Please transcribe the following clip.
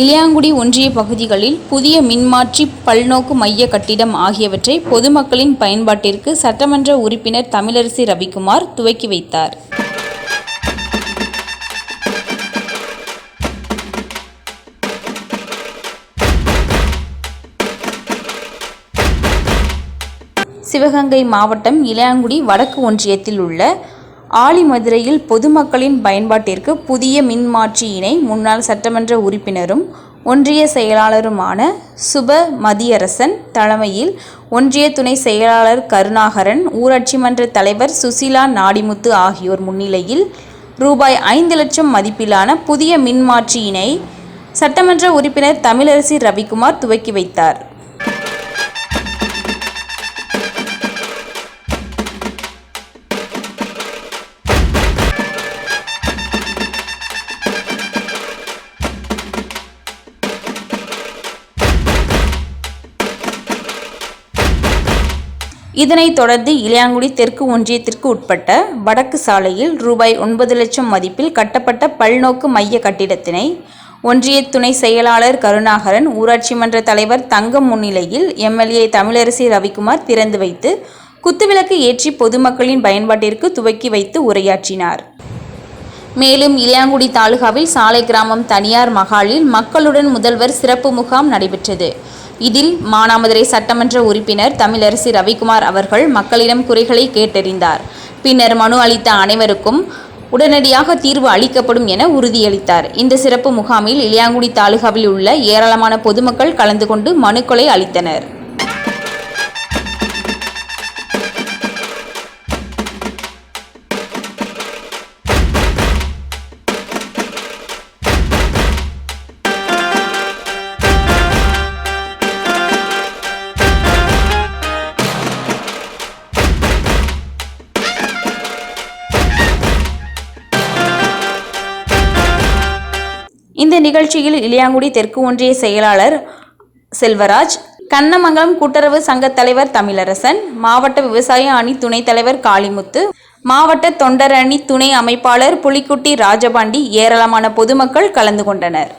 இளையாங்குடி ஒன்றிய பகுதிகளில் புதிய மின்மாற்றி பல்நோக்கு மைய கட்டிடம் ஆகியவற்றை பொதுமக்களின் பயன்பாட்டிற்கு சட்டமன்ற உறுப்பினர் தமிழரசி ரவிக்குமார் துவக்கி வைத்தார். சிவகங்கை மாவட்டம் இளையாங்குடி வடக்கு ஒன்றியத்தில் உள்ள ஆலிமதுரையில் பொதுமக்களின் பயன்பாட்டிற்கு புதிய மின்மாற்றியினை முன்னாள் சட்டமன்ற உறுப்பினரும் ஒன்றிய செயலாளருமான சுப மதியரசன் தலைமையில் ஒன்றிய துணை செயலாளர் கருணாகரன் ஊராட்சி மன்ற தலைவர் சுசிலா நாடிமுத்து ஆகியோர் முன்னிலையில் ரூபாய் ஐந்து லட்சம் மதிப்பிலான புதிய மின்மாற்றியினை சட்டமன்ற உறுப்பினர் தமிழரசி ரவிக்குமார் துவக்கி வைத்தார். இதனைத் தொடர்ந்து இளையாங்குடி தெற்கு ஒன்றியத்திற்கு உட்பட்ட வடக்கு சாலையில் ரூபாய் ஒன்பது லட்சம் மதிப்பில் கட்டப்பட்ட பல்நோக்கு மைய கட்டிடத்தினை ஒன்றிய துணை செயலாளர் கருணாகரன் ஊராட்சி மன்ற தலைவர் தங்கம் முன்னிலையில் எம்எல்ஏ தமிழரசி ரவிக்குமார் திறந்து வைத்து குத்துவிளக்கு ஏற்றி பொதுமக்களின் பயன்பாட்டிற்கு துவக்கி வைத்து உரையாற்றினார். மேலும் இளையாங்குடி தாலுகாவில் சாலை கிராமம் தனியார் மகாலில் மக்களுடன் முதல்வர் சிறப்பு முகாம் நடைபெற்றது. இதில் மானாமதுரை சட்டமன்ற உறுப்பினர் தமிழரசி ரவிக்குமார் அவர்கள் மக்களிடம் குறைகளை கேட்டறிந்தார். பின்னர் மனு அளித்த அனைவருக்கும் உடனடியாக தீர்வு அளிக்கப்படும் என உறுதியளித்தார். இந்த சிறப்பு முகாமில் இளையாங்குடி தாலுகாவில் உள்ள ஏராளமான பொதுமக்கள் கலந்து கொண்டு மனுக்களை அளித்தனர். இந்த நிகழ்ச்சியில் இளையாங்குடி தெற்கு ஒன்றிய செயலாளர் செல்வராஜ் கண்ணமங்கலம் கூட்டுறவு சங்க தலைவர் தமிழரசன் மாவட்ட விவசாய அணி துணைத் தலைவர் காளிமுத்து மாவட்ட தொண்டர் அணி துணை அமைப்பாளர் புலிக்குட்டி ராஜபாண்டி ஏராளமான பொதுமக்கள் கலந்து கொண்டனர்.